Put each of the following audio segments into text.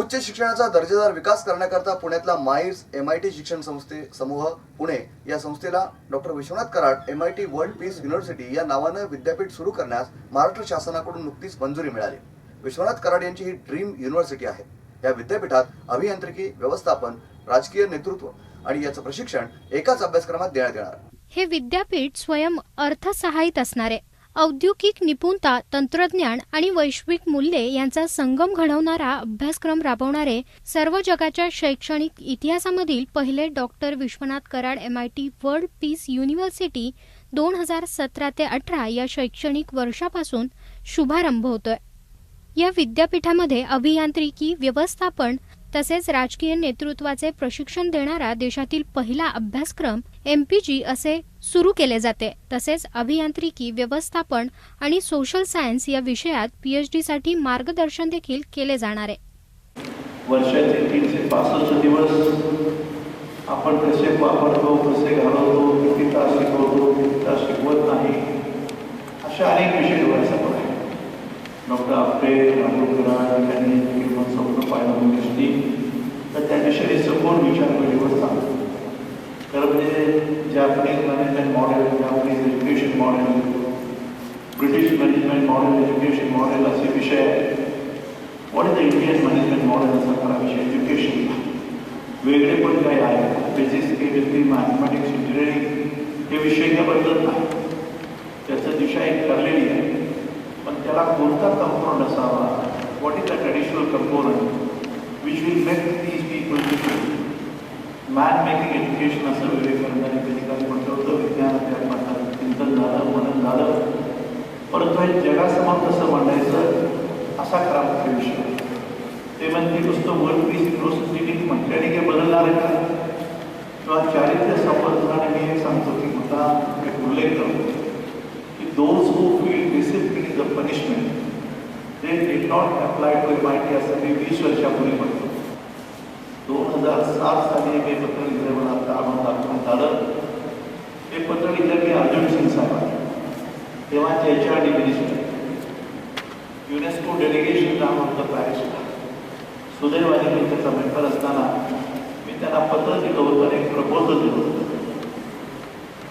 उच्च शिक्षणाचा दर्जेदार विकास करण्याकरता पुण्यातला माईर्स एम आय टी शिक्षण संस्थे समूह पुणे या संस्थेला doctor Vishwanath Karad M I T world peace university या नावानं विद्यापीठ सुरू करण्यास महाराष्ट्र शासनाकडून नुकतीच मंजुरी मिळाली. विश्वनाथ कराड यांची ही ड्रीम युनिव्हर्सिटी आहे. या विद्यापीठात अभियांत्रिकी व्यवस्थापन राजकीय नेतृत्व आणि याचं प्रशिक्षण एकाच अभ्यासक्रमात देण्यात येणार. हे विद्यापीठ स्वयं अर्थसहाय्यित असणारे औद्योगिक निपुणता तंत्रज्ञान आणि वैश्विक मूल्ये यांचा संगम घडवणारा अभ्यासक्रम राबवणारे सर्व जगाच्या शैक्षणिक इतिहासामधील पहिले doctor Vishwanath Karad MIT world peace university दोन हजार सतरा ते अठरा या शैक्षणिक वर्षापासून शुभारंभ होतोय. या विद्यापीठामध्ये अभियांत्रिकी व्यवस्थापन तसेच राजकीय नेतृत्वाचे प्रशिक्षण देणारा देशातील पहिला अभ्यासक्रम एमपीजी असे सुरू केले जाते. तसेच अभियांत्रिकी व्यवस्थापन आणि सोशल सायन्स या विषयात पीएचडी साठी मार्गदर्शन देखील केले जाणार. आहे वर्षाचे तीनशे पासष्ट दिवस आपण कसे वापरतो कसे घालवतो किती तास शिकवतो किती तास शिकवत नाही अशा अनेक विषय डोळ्यासमोर आहे डॉक्टर आपटे राहुल कराड यांनी किंमत स्वप्न पाहिलं दिसली तर त्याविषयी सखोल विचार वेळेवर सांगतो खरं म्हणजे Japanese management model Japanese education model British management model education model असे विषय आहेत what is the Indian management model असा खरा विषय एज्युकेशन वेगळे पण काही आहे फिजिक्स केमिस्ट्री मॅथमॅटिक्स इंजिनिअरिंग हे विषय काय बदलत नाही त्याचं दिशा एक ठरलेली आहे पण त्याला कोणता कंपोनंट असावा what is the traditional component which will make these people man making education असं विवेकानंदाने कधी काही म्हटलं होतं विज्ञान अध्यात्माचं चिंतन झालं मनन झालं. परंतु हे जगासमोर कसं मांडायचं असा खरा विषय ते म्हणजे नुसतं वर्ल्ड पीस युनिव्हर्सिटी म्हटल्याने काही बदलणार आहे का? किंवा चारित्र्य संवर्धनाने मी एक सांगतो की मला एक उल्लेख करतो की those who feel discipline is a punishment they did not apply to M I T असं मी वीस वर्षापूर्वी म्हणतो हजार सात साली मी पत्र लिहिलं मला आता आम्हाला दाखवण्यात आलं ते पत्र लिहिलं मी अर्जुन सिंग साहेब तेव्हा एच आर युनेस्को डेलिगेशन काम होतं पॅरिसला सुदैवाने मी त्याचा मेंबर असताना मी त्यांना पत्र दिलं होतं एक प्रपोजल दिलं होतं.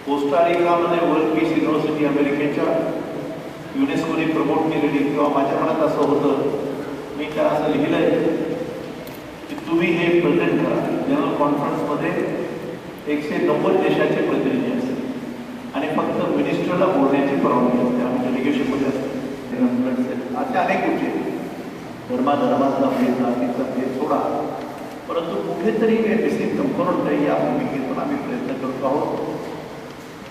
कोस्टारिकामध्ये वर्ल्ड पीस युनिव्हर्सिटी अमेरिकेच्या युनेस्कोने प्रमोट केलेली किंवा माझ्या मनात असं होतं मी त्या असं लिहिलंय. तुम्ही हे प्रेझेंट करा. जनरल कॉन्फरन्समध्ये एकशे नव्वद देशाचे प्रतिनिधी असतात आणि फक्त मिनिस्टरला बोलण्याची परवानगी असते. आम्ही डेलिगेशनमध्ये असतो. अशा अनेक गोष्टी आहेत. धर्माधर्माचा भेद जातीचा भेद सोडा. परंतु कुठेतरी हे बेसिक कंपोनंट आहे या भूमिकेतून आम्ही प्रयत्न करतो आहोत.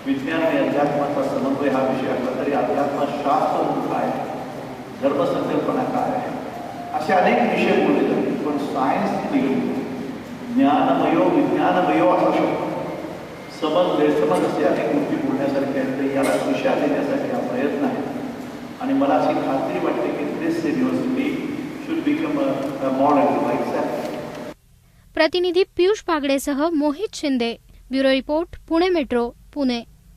विज्ञान आणि अध्यात्माचा समन्वय हा विषय असला तरी अध्यात्मशास्त्र शास्त्र काय धर्मसंकल्पना काय आहे? असे अनेक विषय बोलले जातात. पण सायन्स नाही ज्ञानमयो विज्ञानमयो असा शब्द समज गैरसमज असे अनेक गोष्टी बोलण्यासारख्या आहेत तर याला दिशा देण्यासाठी हा प्रयत्न आहे. आणि मला अशी खात्री वाटते की this university should become a model like प्रतिनिधी Piyush बागडेसह Mohit Shinde bureau report Pune metro Pune.